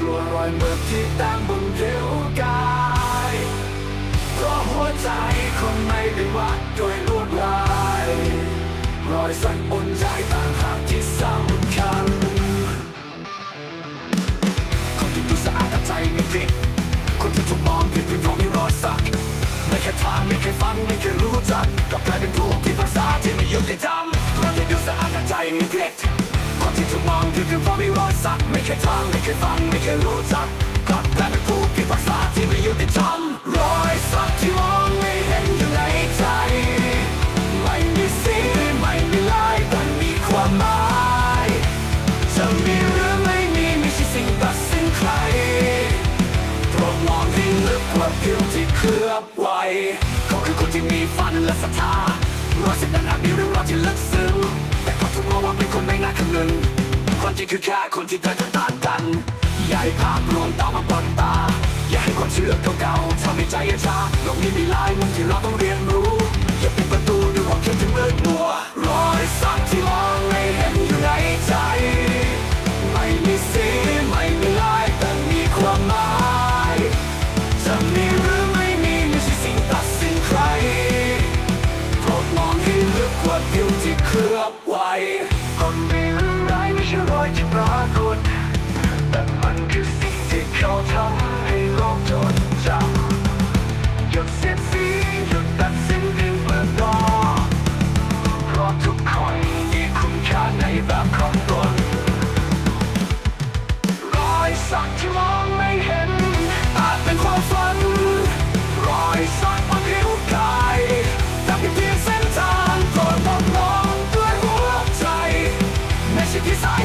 กลัวรอยเมื่อที่ตั้งบนเรียวกายเพราะหัวใจคงไม่ได้วัดด้วยลวดลายรอยสักบนใจต่างหากที่สำคัญคนที่ดูสะอาดแต่ใจไม่ผิดคนที่ถูกมองผิดเป็นเพราะมีรอยสักไม่เคยทานไม่เคยฟังไม่เคยรู้ คนที่ถูกมองผิดเป็นเพราะมีรอยสักไม่เคยทานไม่เคยฟังไม่เคยรู้จักกลับกลายเป็นพวกที่ภาษาที่ไม่ยุติธรรมรอยสักที่มองไม่เห็นอยู่ในใจไม่มีสีไม่มีลายแต่มีความหมายจะมีหรือไม่มีไม่ใช่สิ่งตัดสินใครโปรดมองให้ลึกกว่าผิวที่เคลือบไว้เขาคือคนที่มีฝันและศรัทธารอยสักนั้นอาจมีเรื่องราวที่ลึกซึ้งแต่เขาถูกมองว่าเป็นคนไม่น่าคำนึง ความจริงคือแค่คนที่เธอจะต่างกัน อย่าให้ภาพรวมตามมาบังตา อย่าให้ความเชื่อเก่าๆทำให้ใจช้าโลกนี้มีหลายมุมที่เราต้องเรียนรู้ ปรากฏ แต่มันคือสิ่งที่เขาทำให้โลกจดจำหยุดเสียสีหยุดตัดสินเรื่องเบอรอทุกคนมีคุณค่าในแบบของตนรอยสักที่มองไม่เห็น อาจเป็นความฝัน รอยสักบนผิวกายแต่เพีเส้นทางโรดมองมองด้วหัวใจไม่ช่ที่สาย